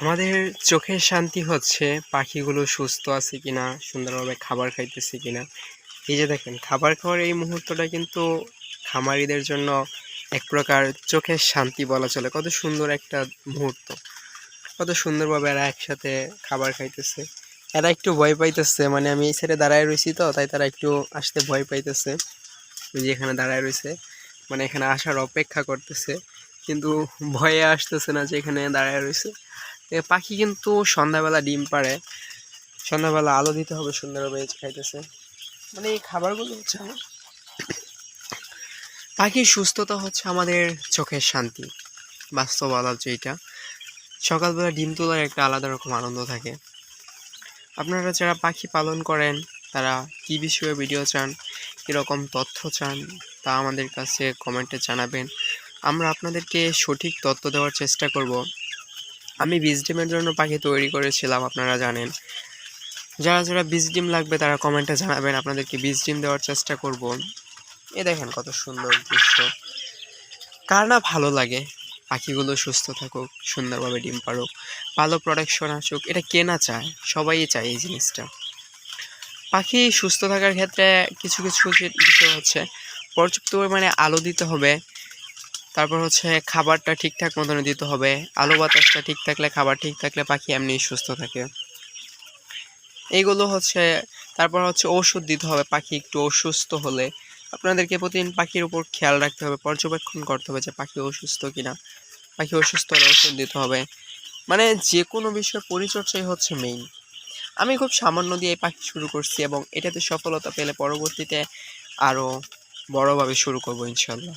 আমাদের চোখের শান্তি হচ্ছে পাখিগুলো সুস্থ আছে কিনা, সুন্দরভাবে খাবার খাইতেছে কিনা। এই যে দেখেন, খাবার খাওয়ার এই মুহূর্তটা কিন্তু খামারিদের জন্য এক প্রকার চোখের শান্তি বলা চলে। কত সুন্দর একটা মুহূর্ত। কত সুন্দরভাবে এরা একসাথে খাবার খাইতেছে। এরা একটু ভয় পাইতেছে মানে আমি এই সাইডে দাঁড়ায় রয়েছি তো, তাই তারা একটু আসতে ভয় পাইতেছে। যে এখানে দাঁড়ায় রয়েছে মানে এখানে আসার অপেক্ষা করতেছে, কিন্তু ভয়ে আসতেছে না যে এখানে দাঁড়ায় রয়েছে পাখি কিন্তু সন্ধ্যাবেলা ডিম পাড়ে। সন্ধ্যাবেলা আলো দিতে হবে সুন্দরভাবে খাইতেছে। মানে এই খাবারগুলো হচ্ছে আমার পাখির সুস্থতা হচ্ছে আমাদের চোখের শান্তি বাস্তব আলাপ যেটা সকালবেলা ডিম তোলার একটা আলাদা রকম আনন্দ থাকে। আপনারা যারা পাখি পালন করেন, তারা কী বিষয়ে ভিডিও চান কীরকম তথ্য চান, তা আমাদের কাছে কমেন্টে জানাবেন। আমরা আপনাদেরকে সঠিক তথ্য দেওয়ার চেষ্টা করব। আমি বীজ ডিমের জন্য পাখি তৈরি করেছিলাম, আপনারা জানেন। যারা যারা বীজ ডিম লাগবে, তারা কমেন্টে জানাবেন আপনাদেরকে বীজ ডিম দেওয়ার চেষ্টা করব। এ দেখেন কত সুন্দর দৃশ্য। কার না ভালো লাগে? পাখিগুলো সুস্থ থাকুক, সুন্দরভাবে ডিম পারুক ভালো প্রোডাকশন আসুক, এটা কে না চায়? সবাই চায় এই জিনিসটা। পাখি সুস্থ থাকার ক্ষেত্রে কিছু কিছু বিষয় হচ্ছে, পর্যাপ্ত পরিমাণে আলো দিতে হবে তারপর হচ্ছে খাবারটা ঠিকঠাক মতন দিতে হবে। আলো বাতাসটা ঠিক থাকলে, খাবার ঠিক থাকলে পাখি এমনি সুস্থ থাকে। এইগুলো হচ্ছে, তারপর হচ্ছে ওষুধ দিতে হবে পাখি একটু অসুস্থ হলে। আপনাদেরকে প্রতিদিন পাখির উপর খেয়াল রাখতে হবে, পর্যবেক্ষণ করতে হবে যে পাখি অসুস্থ কিনা। পাখি অসুস্থ হলে ওষুধ দিতে হবে। মানে যে কোনো বিষয়ে পরিচর্যাই হচ্ছে মেইন আমি খুব সামান্য দিয়ে পাখি শুরু করছি এবং এটাতে সফলতা পেলে পরবর্তীতে আরও বড়োভাবে শুরু করব ইনশাল্লাহ।